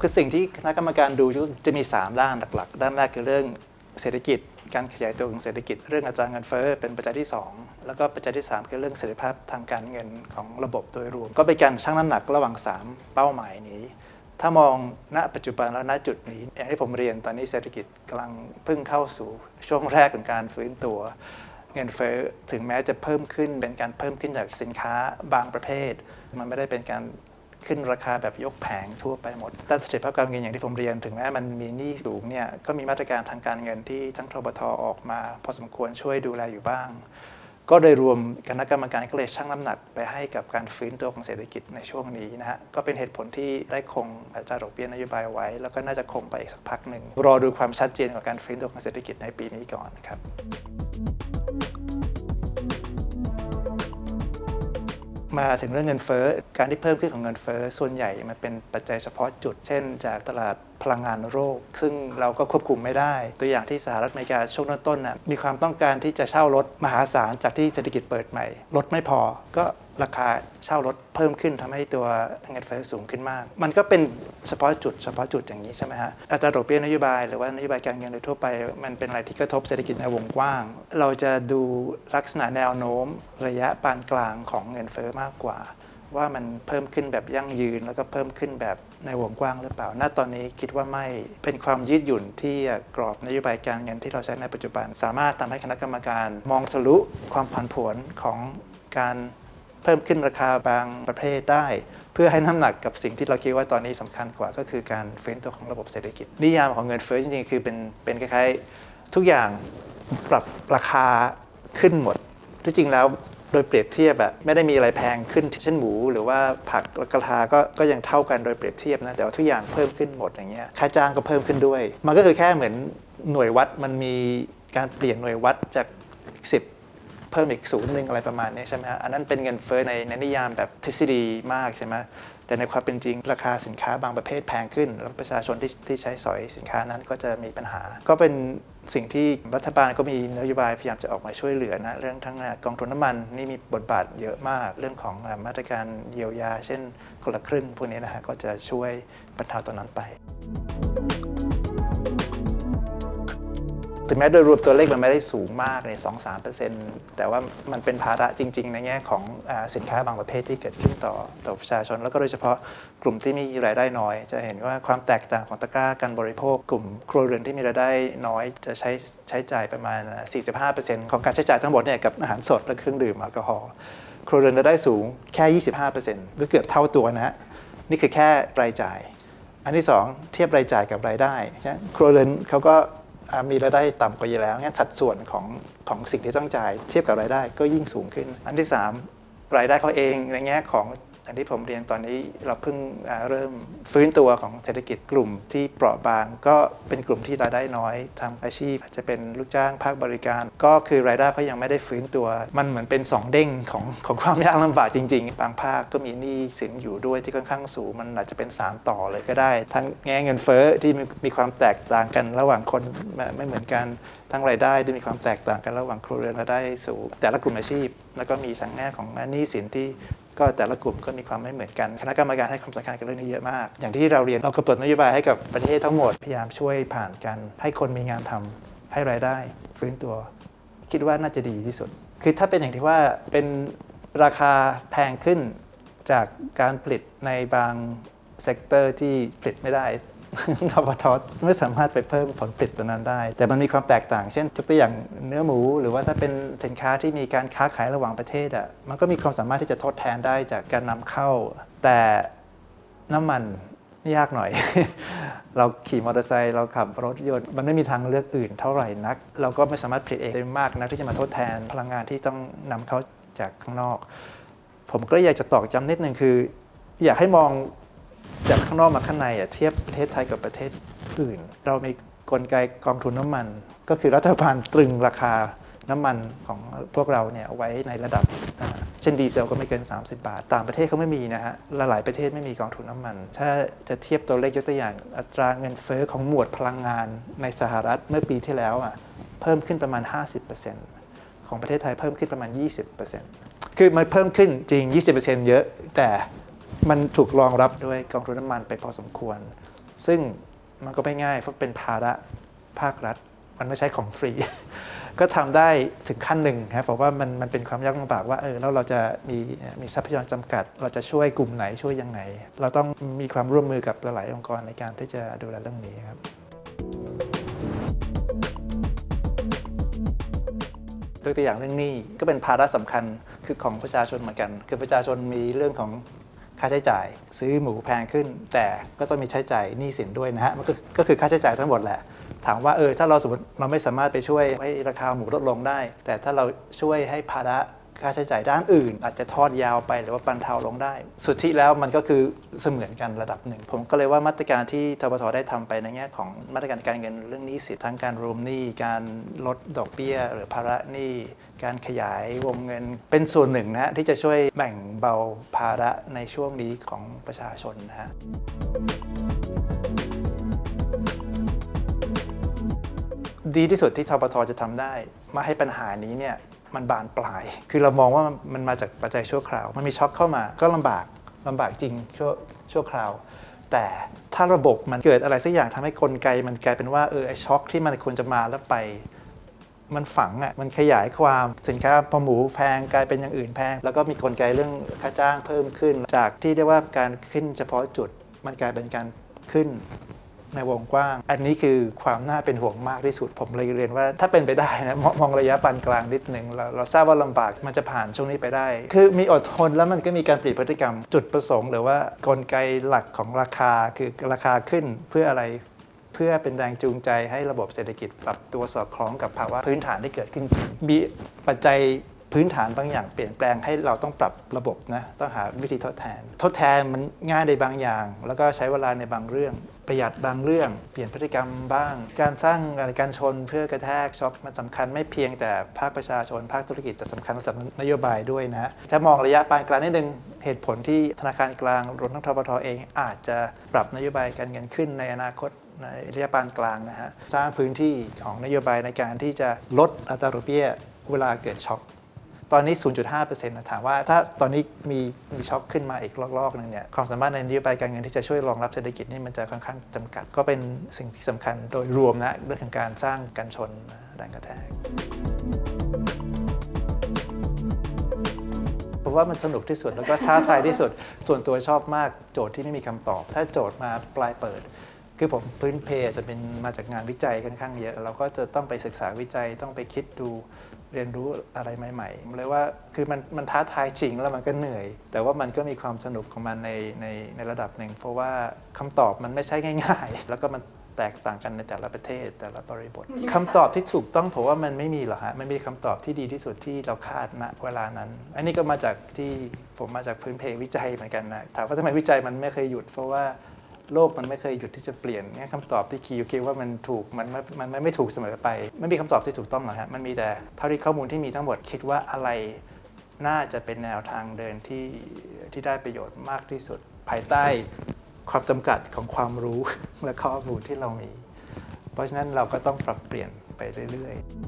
คือสิ่งที่คณะกรรมการดูจะมี 3 ด้านหลัก ๆ ด้านแรกคือเรื่องเศรษฐกิจ การขยายตัวของเศรษฐกิจ เรื่องอัตราเงินเฟ้อเป็นปัจจัยที่ 2 แล้วก็ปัจจัยที่ 3 คือเรื่องเสถียรภาพทางการเงินของระบบโดยรวม ก็เป็นการชั่งน้ำหนักระหว่าง 3 เป้าหมายนี้ ถ้ามองณปัจจุบันแล้วณจุดนี้อย่างที่ผมเรียนตอนนี้เศรษฐกิจกำลังเพิ่งเข้าสู่ช่วงแรกของการฟื้นตัวเงินเฟ้อถึงแม้จะเพิ่มขึ้นเป็นการเพิ่มขึ้นจากสินค้าบางประเภท มันไม่ได้เป็นการ ขึ้นราคาแบบยกแผงทั่วไปหมด แต่เสถียรภาพการเงินอย่างที่ผมเรียนถึงแม้มันมีหนี้สูงเนี่ยก็มีมาตรการทางการเงินที่ทั้งทบทออกมา พอสมควรช่วยดูแลอยู่บ้าง ก็โดยรวมคณะกรรมการก็เลยชั่งน้ำหนักไปให้กับการฟื้นตัวของเศรษฐกิจในช่วงนี้นะฮะก็เป็นเหตุผลที่ได้คงอัตราดอกเบี้ยนโยบายไว้ แล้วก็น่าจะคงไปอีกสักพักหนึ่งรอดูความชัดเจนของการฟื้นตัวของเศรษฐกิจในปีนี้ก่อนครับ มาถึงเรื่องเงินเฟ้อการที่เพิ่มขึ้นของเงินเฟ้อส่วนใหญ่มันเป็นปัจจัยเฉพาะจุด เช่น จากตลาด พลังงานโลกซึ่งเราก็ควบคุมไม่ได้ ตัวอย่างที่สหรัฐอเมริกาช่วงต้นๆน่ะมีความต้องการที่จะเช่ารถมหาศาลจากที่เศรษฐกิจเปิดใหม่รถไม่พอก็ราคาเช่ารถเพิ่มขึ้นทำให้ตัวเงินเฟ้อสูงขึ้นมาก มันก็เป็นเฉพาะจุดเฉพาะจุดอย่างนี้ใช่ไหมฮะอัตราดอกเบี้ยนโยบายหรือว่านโยบายการเงินโดยทั่วไป มันเป็นอะไรที่กระทบเศรษฐกิจในวงกว้าง เราจะดูลักษณะแนวโน้มระยะปานกลางของเงินเฟ้อมากกว่า ว่ามันเพิ่มขึ้นแบบยั่งยืน แล้วก็เพิ่มขึ้นแบบในวงกว้างหรือเปล่า ณ ตอนนี้คิดว่าไม่ เป็นความยืดหยุ่นที่กรอบนโยบายการเงินที่เราใช้ในปัจจุบัน สามารถทำให้คณะกรรมการมองทะลุความผันผวนของการเพิ่มขึ้นราคาบางประเภทได้ เพื่อให้น้ำหนักกับสิ่งที่เราคิดว่าตอนนี้สำคัญกว่าก็คือการเฟ้นตัวของระบบเศรษฐกิจ นิยามของเงินเฟ้อจริงๆคือเป็นเป็นคล้ายๆทุกอย่างปรับราคาขึ้นหมดที่จริงแล้ว โดยเปรียบเทียบอะไม่ได้มีอะไรแพงขึ้นเช่นหมูหรือว่าผักราคาก็ก็ยังเท่ากันโดยเปรียบเทียบนะแต่ว่าทุกอย่างเพิ่มขึ้นหมดอย่างเงี้ยค่าจ้างก็เพิ่มขึ้นด้วย มันก็คือแค่เหมือนหน่วยวัดมันมีการเปลี่ยนหน่วยวัดจาก 10เพิ่มอีกศูนย์หนึ่งอะไรประมาณนี้ใช่ไหมฮะ อันนั้นเป็นเงินเฟ้อในในนิยามแบบทฤษฎีมากใช่ไหม แต่ในความเป็นจริงราคาสินค้าบางประเภทแพงขึ้น แล้วประชาชนที่ที่ใช้สอยสินค้านั้นก็จะมีปัญหา ก็เป็นสิ่งที่รัฐบาลก็มีนโยบายพยายามจะออกมาช่วยเหลือนะเรื่องทั้งกองทุนน้ำมันนี่มีบทบาทเยอะมาก เรื่องของมาตรการเยียวยา เช่นคนละครึ่งพวกนี้นะฮะก็จะช่วยบรรเทาตรงนั้นไป ถึงแม้โดยรวมตัวเลขมันไม่ได้สูงมากใน2-3%แต่ว่ามันเป็นภาระจริง ๆ ในแง่ของอสินค้าบางประเภทที่เกิดขึ้นต่อต่อประชาชน แล้วก็โดยเฉพาะกลุ่มที่มีรายได้น้อย จะเห็นว่าความแตกต่างของตะกร้าการบริโภค กลุ่มครัวเรือนที่มีรายได้น้อย จะใช้ใช้จ่ายประมาณ 45%ของการใช้จ่ายทั้งหมดเนี่ยกับอาหารสดและเครื่องดื่มแอลกอฮอล์ครัวเรือนรายได้สูงแค่ 25%ก็เกือบเท่าตัวนะฮะนี่คือแค่รายจ่าย อันที่สองเทียบรายจ่ายกับรายได้ครัวเรือนเขาก็ มีรายได้ต่ำกว่าอยู่แล้วงั้นสัดส่วนของของสิ่งที่ต้องจ่ายเทียบกับรายได้ก็ยิ่งสูงขึ้น อันที่สามรายได้เขาเองในแง่ของ อย่างที่ผมเรียนตอนนี้เราเพิ่งเริ่มฟื้นตัวของเศรษฐกิจกลุ่มที่เปราะบาง ก็เป็นกลุ่มที่รายได้น้อยทำอาชีพอาจจะเป็นลูกจ้างภาคบริการ ก็คือรายได้เขายังไม่ได้ฟื้นตัว มันเหมือนเป็นสองเด้งของของความยากลำบากจริง ๆ บางภาคก็มีหนี้สินอยู่ด้วยที่ค่อนข้างสูง มันอาจจะเป็นสามต่อเลยก็ได้ ทั้งแง่เงินเฟ้อที่มีความแตกต่างกันระหว่างคนไม่เหมือนกันทั้งรายได้ที่มีความแตกต่างกันระหว่างครัวเรือนรายได้สูงแต่ละกลุ่มอาชีพ แล้วก็มีทางแง่ของหนี้สินที่ ก็แต่ละกลุ่มก็มีความไม่เหมือนกัน คณะกรรมการให้ความสำคัญกับเรื่องนี้เยอะมาก อย่างที่เราเรียนเรากำหนดนโยบายให้กับประเทศทั้งหมด พยายามช่วยผ่านกัน ให้คนมีงานทำให้รายได้ ฟื้นตัว คิดว่าน่าจะดีที่สุด คือถ้าเป็นอย่างที่ว่าเป็นราคาแพงขึ้นจากการผลิตในบางเซกเตอร์ที่ผลิตไม่ได้ ทบทไม่สามารถไปเพิ่มผลผลิตตัวนั้นได้ แต่มันมีความแตกต่าง เช่นยกตัวอย่างเนื้อหมู หรือว่าถ้าเป็นสินค้าที่มีการค้าขายระหว่างประเทศอะมันก็มีความสามารถที่จะทดแทนได้จากการนำเข้า แต่น้ำมันยากหน่อย เราขี่มอเตอร์ไซค์เราขับรถยนต์มันไม่มีทางเลือกอื่นเท่าไหร่นัก เราก็ไม่สามารถผลิตเองได้มากนักที่จะมาทดแทนพลังงานที่ต้องนำเข้าจากข้างนอก ผมก็อยากจะตอกย้ำนิดนึงคือ อยากให้มอง จากข้างนอกมาข้างในอะเทียบประเทศไทยกับประเทศอื่น เรามีกลไกกองทุนน้ำมัน ก็คือรัฐบาลตรึงราคาน้ำมันของพวกเราเนี่ยไว้ในระดับ เช่นดีเซลก็ไม่เกิน 30 บาท ต่างประเทศเขาไม่มีนะฮะลหลายประเทศไม่มีกองทุนน้ำมัน ถ้าจะเทียบตัวเลขยกตัวอย่างอัตราเงินเฟ้อของหมวดพลังงานในสหรัฐเมื่อปีที่แล้วอะเพิ่มขึ้นประมาณ 50%ของประเทศไทยเพิ่มขึ้นประมาณ 20%คือมันเพิ่มขึ้นจริง 20%เยอะแต่ มันถูกรองรับด้วยกองทุนน้ำมันไปพอสมควร ซึ่งมันก็ไม่ง่ายเพราะเป็นภาระภาครัฐ มันไม่ใช่ของฟรี ก็ทำได้ถึงขั้นหนึ่งครับผมว่ามันมันเป็นความยากลำบากว่าเออแล้วเราจะมีมีทรัพยากรจำกัด เราจะช่วยกลุ่มไหนช่วยยังไง เราต้องมีความร่วมมือกับหลายองค์กรในการที่จะดูแลเรื่องนี้ครับ ตัวอย่างเรื่องหนี้ก็เป็นภาระสำคัญคือของประชาชนเหมือนกัน คือประชาชนมีเรื่องของ ค่าใช้จ่าย ซื้อหมูแพงขึ้น แต่ก็ต้องมีใช้จ่ายหนี้สินด้วยนะฮะมันก็ก็คือค่าใช้จ่ายทั้งหมดแหละ ถามว่าเออถ้าเราสมมติเราไม่สามารถไปช่วยให้ราคาหมูลดลงได้ แต่ถ้าเราช่วยให้ภาระ ค่าใช้จ่ายด้านอื่น อาจจะทอดยาวไปหรือว่าบรรเทาลงได้ สุดที่แล้วมันก็คือเสมือนกันระดับหนึ่ง ผมก็เลยว่ามาตรการที่ทบทได้ทำไปในแง่ของมาตรการการเงินเรื่องนี้สินทั้งการรวมหนี้การลดดอกเบี้ย หรือภาระหนี้การขยายวงเงินเป็นส่วนหนึ่งนะฮะที่จะช่วยแบ่งเบาภาระในช่วงนี้ของประชาชนนะฮะดีที่สุดที่ทบทจะทำได้ มาให้ปัญหานี้เนี่ย มันบานปลาย คือเรามองว่ามันมาจากปัจจัยชั่วคราว มันมีช็อคเข้ามาก็ลำบากลำบากจริงชั่วชั่วคราว แต่ถ้าระบบมันเกิดอะไรสักอย่างทำให้กลไก มันกลายเป็นว่าเออไอช็อคที่มันควรจะมาแล้วไป มันฝังอะมันขยายความสินค้าพอหมูแพงกลายเป็นอย่างอื่นแพง แล้วก็มีกลไกเรื่องค่าจ้างเพิ่มขึ้น จากที่เรียกว่าการขึ้นเฉพาะจุดมันกลายเป็นการขึ้น ในวงกว้าง อันนี้คือความน่าเป็นห่วงมากที่สุด ผมเลยเรียนว่า ถ้าเป็นไปได้นะมองมองระยะปานกลางนิดหนึ่งเราเราทราบว่าลำบากมันจะผ่านช่วงนี้ไปได้ คือมีอดทนแล้วมันก็มีการเปลี่ยนพฤติกรรม จุดประสงค์ หรือว่ากลไกหลักของราคาคือราคาขึ้นเพื่ออะไรเพื่อเป็นแรงจูงใจให้ระบบเศรษฐกิจปรับตัวสอดคล้องกับภาวะพื้นฐานที่เกิดขึ้นมีปัจจัยพื้นฐานบางอย่างเปลี่ยนแปลงให้เราต้องปรับระบบนะต้องหาวิธีทดแทน ทดแทนมันง่ายในบางอย่าง แล้วก็ใช้เวลาในบางเรื่อง ประหยัดบางเรื่อง เปลี่ยนพฤติกรรมบ้าง การสร้างการชนเพื่อกระแทกช็อคมันสำคัญไม่เพียงแต่ภาคประชาชนภาคธุรกิจแต่สำคัญสำหรับนโยบายด้วยนะถ้ามองระยะปานกลางนิดนึงเหตุผลที่ธนาคารกลางรวมทั้งทบทเอง อาจจะปรับนโยบายการเงินขึ้นในอนาคตในระยะปานกลางนะฮะสร้างพื้นที่ของนโยบายในการที่จะลดอัตราดอกเบี้ยเวลาเกิดช็อค ตอนนี้ 0.5%นะถามว่าถ้าตอนนี้มีมีช็อคขึ้นมาอีกรอบๆหนึงเนี่ยความสามารถในนโยบายการเงินที่จะช่วยรองรับเศรษฐกิจนี่มันจะค่อนข้างจำกัด ก็เป็นสิ่งที่สำคัญโดยรวมนะเรื่องของการสร้างกันชนแรงกระแทกเพราะว่ามันสนุกที่สุดแล้วก็ท้าทายที่สุด ส่วนตัวชอบมากโจทย์ที่ไม่มีคำตอบ ถ้าโจทย์มาปลายเปิด คือผมพื้นเพจะเป็นมาจากงานวิจัยค่อนข้างเยอะ เราก็จะต้องไปศึกษาวิจัยต้องไปคิดดูเรียนรู้อะไรใหม่ๆเลยว่าคือมันมันท้าทายจริงแล้วมันก็เหนื่อย แต่ว่ามันก็มีความสนุกของมันในในในระดับหนึ่ง เพราะว่าคำตอบมันไม่ใช่ง่าย ๆ แล้วก็มันแตกต่างกันในแต่ละประเทศแต่ละบริบทคำตอบที่ถูกต้องผมว่ามันไม่มีหรอกฮะมันมีคำตอบที่ดีที่สุดที่เราคาดณเวลานั้น อันนี้ก็มาจากที่ผมมาจากพื้นเพวิจัยเหมือนกันนะถามว่าทำไมวิจัยมันไม่เคยหยุด เพราะว่า โลกมันไม่เคยหยุดที่จะเปลี่ยนงั้นคำตอบที่คิวคิดว่ามันถูกมันไม่มันไม่ถูกเสมอไป ไม่มีคำตอบที่ถูกต้องหรอกฮะมันมีแต่เท่าที่ข้อมูลที่มีทั้งหมดคิดว่าอะไรน่าจะเป็นแนวทางเดินที่ที่ได้ประโยชน์มากที่สุด ภายใต้ความจำกัดของความรู้และข้อมูลที่เรามี เพราะฉะนั้นเราก็ต้องปรับเปลี่ยนไปเรื่อย ๆ